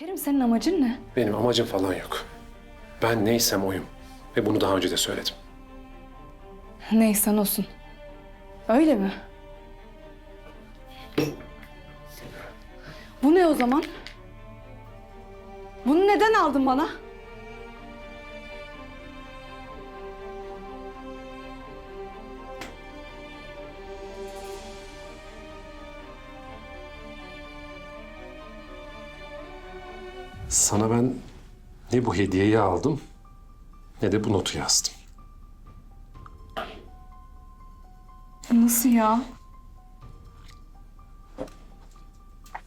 Kerim senin amacın ne? Benim amacım falan yok. Ben neysem oyum. Ve bunu daha önce de söyledim. Neysen olsun. Öyle mi? Bu ne o zaman? Bunu neden aldın bana? Sana ben ne bu hediyeyi aldım ne de bu notu yazdım. Nasıl ya?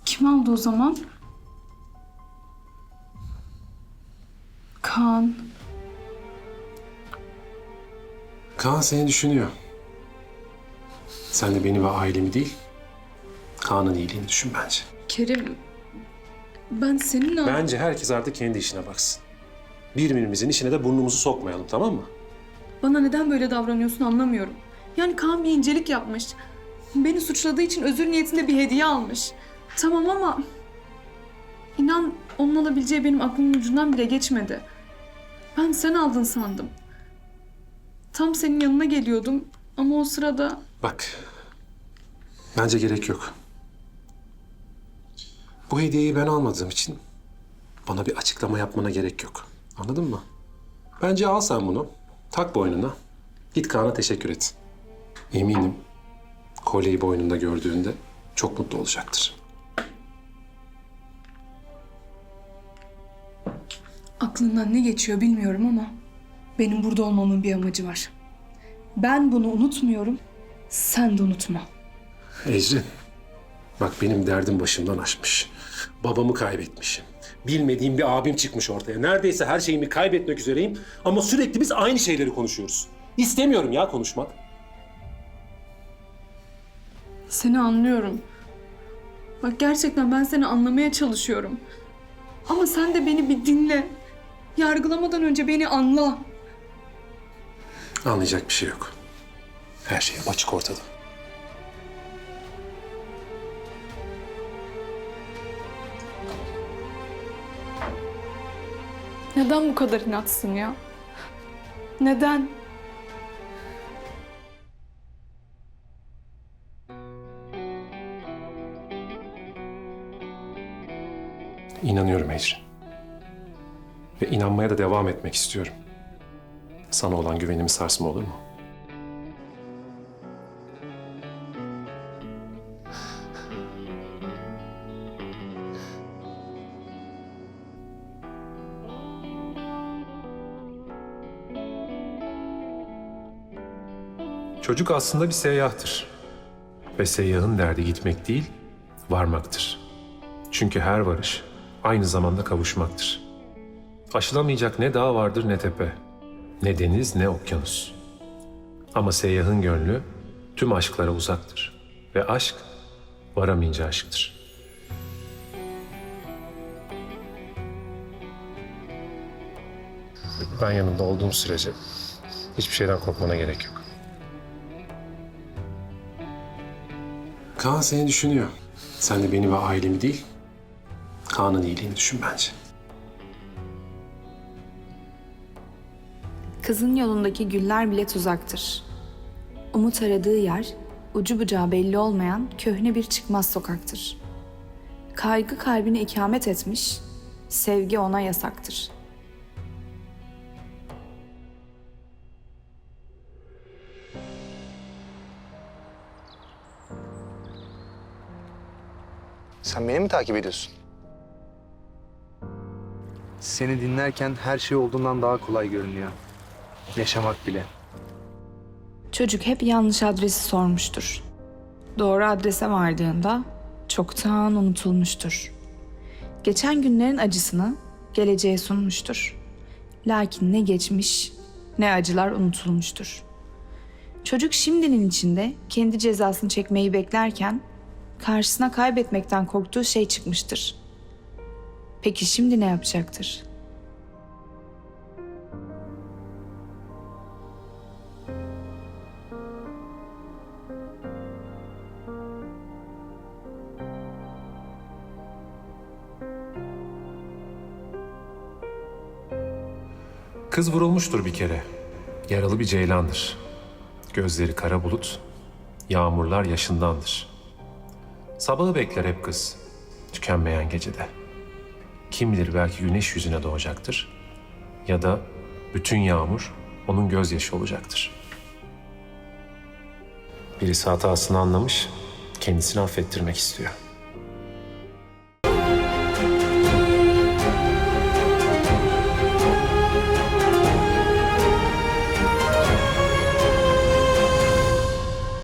Kim aldı o zaman? Kaan. Kaan seni düşünüyor. Sen de beni ve ailemi değil, Kaan'ın iyiliğini düşün bence. Kerim. Ben seninle... Bence herkes artık kendi işine baksın. Birbirimizin işine de burnumuzu sokmayalım tamam mı? Bana neden böyle davranıyorsun anlamıyorum. Yani Kaan bir incelik yapmış. Beni suçladığı için özür niyetinde bir hediye almış. Tamam ama... inan onun alabileceği benim aklımın ucundan bile geçmedi. Ben sen aldın sandım. Tam senin yanına geliyordum ama o sırada... Bak, bence gerek yok. Bu hediyeyi ben almadığım için bana bir açıklama yapmana gerek yok. Anladın mı? Bence al sen bunu, tak boynuna, git Kaan'a teşekkür et. Eminim kolyeyi boynunda gördüğünde çok mutlu olacaktır. Aklından ne geçiyor bilmiyorum ama benim burada olmamın bir amacı var. Ben bunu unutmuyorum, sen de unutma. Ecrin, bak benim derdim başımdan aşmış. Babamı kaybetmişim. Bilmediğim bir abim çıkmış ortaya. Neredeyse her şeyimi kaybetmek üzereyim ama sürekli biz aynı şeyleri konuşuyoruz. İstemiyorum ya konuşmak. Seni anlıyorum. Bak gerçekten ben seni anlamaya çalışıyorum. Ama sen de beni bir dinle. Yargılamadan önce beni anla. Anlayacak bir şey yok. Her şey açık ortada. Neden bu kadar inatsın ya? Neden? İnanıyorum Ecrin. Ve inanmaya da devam etmek istiyorum. Sana olan güvenimi sarsma olur mu? Çocuk aslında bir seyyahtır. Ve seyyahın derdi gitmek değil, varmaktır. Çünkü her varış aynı zamanda kavuşmaktır. Aşılamayacak ne dağ vardır ne tepe, ne deniz ne okyanus. Ama seyyahın gönlü tüm aşklara uzaktır. Ve aşk varamayınca aşktır. Ben yanında olduğum sürece hiçbir şeyden korkmana gerek yok. Kaan seni düşünüyor. Sen de beni ve ailemi değil, Kaan'ın iyiliğini düşün bence. Kızın yolundaki güller bile tuzaktır. Umut aradığı yer, ucu bucağı belli olmayan köhne bir çıkmaz sokaktır. Kaygı kalbine ikamet etmiş, sevgi ona yasaktır. Sen beni mi takip ediyorsun? Seni dinlerken her şey olduğundan daha kolay görünüyor. Yaşamak bile. Çocuk hep yanlış adresi sormuştur. Doğru adrese vardığında çoktan unutulmuştur. Geçen günlerin acısını geleceğe sunmuştur. Lakin ne geçmiş ne acılar unutulmuştur. Çocuk şimdinin içinde kendi cezasını çekmeyi beklerken karşısına kaybetmekten korktuğu şey çıkmıştır. Peki şimdi ne yapacaktır? Kız vurulmuştur bir kere. Yaralı bir ceylandır. Gözleri kara bulut, yağmurlar yaşındandır.'' Sabahı bekler hep kız, tükenmeyen gecede. Kim bilir belki güneş yüzüne doğacaktır. Ya da bütün yağmur onun gözyaşı olacaktır. Birisi hatasını anlamış, kendisini affettirmek istiyor.